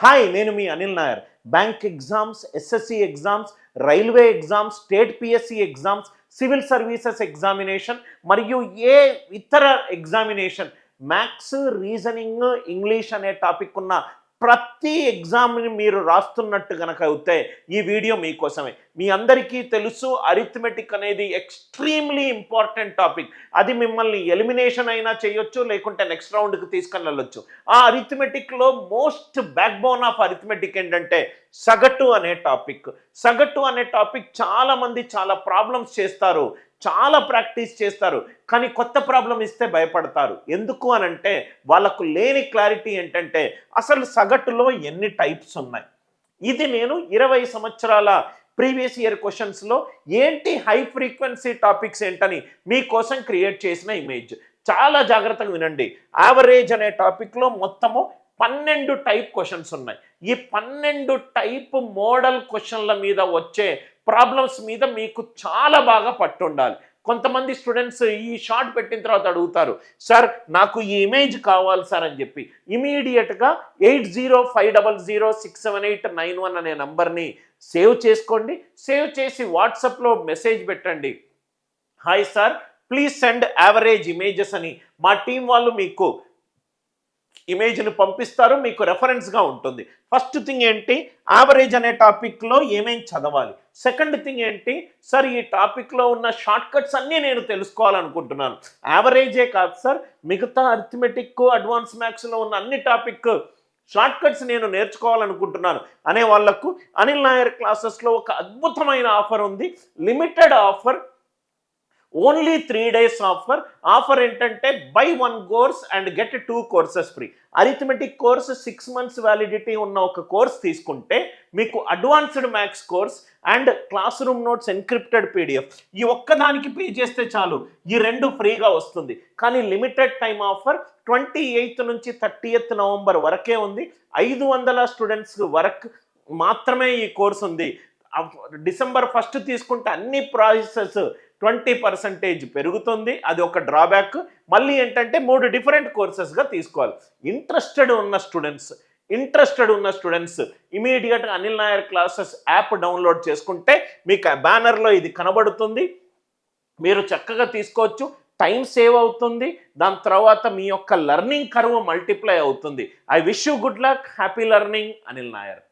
Hi నేను మీ Anil Nair. Bank exams SSC exams railway exams state PSC exams civil services examination మరియు ఏ ఇతర examination. Maths reasoning English అనే topic ఉన్న ప్రతి ఎగ్జామ్ని మీరు రాస్తున్నట్టు కనుక అయితే ఈ వీడియో మీకోసమే మీ అందరికీ తెలుసు అరిథమెటిక్ అనేది ఎక్స్ట్రీమ్లీ ఇంపార్టెంట్ టాపిక్. అది మిమ్మల్ని ఎలిమినేషన్ అయినా చేయొచ్చు లేకుంటే నెక్స్ట్ రౌండ్కి తీసుకొని వెళ్ళొచ్చు ఆ అరిథమెటిక్లో most backbone of arithmetic ఏంటంటే సగటు అనే టాపిక్. సగటు అనే టాపిక్ చాలామంది చాలా ప్రాబ్లమ్స్ చేస్తారు. చాలా ప్రాక్టీస్ చేస్తారు. కానీ కొత్త ప్రాబ్లం ఇస్తే భయపడతారు. ఎందుకు అని అంటే వాళ్ళకు లేని క్లారిటీ ఏంటంటే అసలు సగటులో ఎన్ని టైప్స్ ఉన్నాయి? ఇది నేను ఇరవై సంవత్సరాల ప్రీవియస్ ఇయర్ క్వశ్చన్స్లో ఏంటి హై ఫ్రీక్వెన్సీ టాపిక్స్ ఏంటని మీకోసం క్రియేట్ చేసిన ఇమేజ్. చాలా జాగ్రత్తగా వినండి. యావరేజ్ అనే టాపిక్లో మొత్తము పన్నెండు టైప్ క్వశ్చన్స్ ఉన్నాయి. ఈ పన్నెండు టైప్ మోడల్ క్వశ్చన్ల మీద వచ్చే ప్రాబ్లమ్స్ మీద మీకు చాలా బాగా పట్టుండాలి. కొంతమంది స్టూడెంట్స్ ఈ షార్ట్ పెట్టిన తర్వాత అడుగుతారు సార్ నాకు ఈ ఇమేజ్ కావాలి సార్ అని చెప్పి. ఇమీడియట్గా eight zero five double zero six seven eight nine one అనే నంబర్ని సేవ్ చేసుకోండి. సేవ్ చేసి వాట్సాప్లో మెసేజ్ పెట్టండి. Hi sir please send average images అని. మా టీం వాళ్ళు మీకు ఇమేజ్ను పంపిస్తారు మీకు రెఫరెన్స్గా ఉంటుంది. ఫస్ట్ థింగ్ ఏంటి? యావరేజ్ అనే టాపిక్లో ఏమేం చదవాలి? సెకండ్ థింగ్ ఏంటి? సార్ ఈ టాపిక్లో ఉన్న షార్ట్ కట్స్ అన్నీ నేను తెలుసుకోవాలనుకుంటున్నాను. యావరేజే కాదు సార్ మిగతా అర్థమెటిక్ అడ్వాన్స్ మ్యాథ్స్లో ఉన్న అన్ని టాపిక్ షార్ట్ కట్స్ నేను నేర్చుకోవాలనుకుంటున్నాను. అనే వాళ్ళకు అనిల్ నాయర్ క్లాసెస్లో ఒక అద్భుతమైన ఆఫర్ ఉంది. Limited offer only three days offer offer ఏంటంటే buy one course and get two courses free arithmetic course six months validity ఉన్న ఒక కోర్స్ తీసుకుంటే మీకు advanced maths course and classroom notes encrypted PDF ఈ ఒక్కదానికి పే చేస్తే చాలు. ఈ రెండు ఫ్రీగా వస్తుంది. కానీ limited time offer twenty eighth నుంచి థర్టీ ఎయిత్ నవంబర్ వరకే ఉంది. ఐదు వందల స్టూడెంట్స్ వరకు మాత్రమే ఈ కోర్స్ ఉంది. డిసెంబర్ ఫస్ట్ తీసుకుంటే అన్ని ప్రాసెసెస్ ట్వంటీ పర్సంటేజ్ పెరుగుతుంది. అది ఒక డ్రాబ్యాక్ మళ్ళీ ఏంటంటే మూడు డిఫరెంట్ కోర్సెస్గా తీసుకోవాలి. ఇంట్రెస్టెడ్ ఉన్న స్టూడెంట్స్ ఇంట్రెస్టెడ్ ఉన్న స్టూడెంట్స్ ఇమీడియట్గా Anil Nair classes app download చేసుకుంటే మీకు బ్యానర్లో ఇది కనబడుతుంది. మీరు చక్కగా తీసుకోవచ్చు. టైం సేవ్ అవుతుంది. దాని తర్వాత మీ యొక్క లెర్నింగ్ కరువు మల్టిప్లై అవుతుంది. I wish you good luck happy learning Anil Nair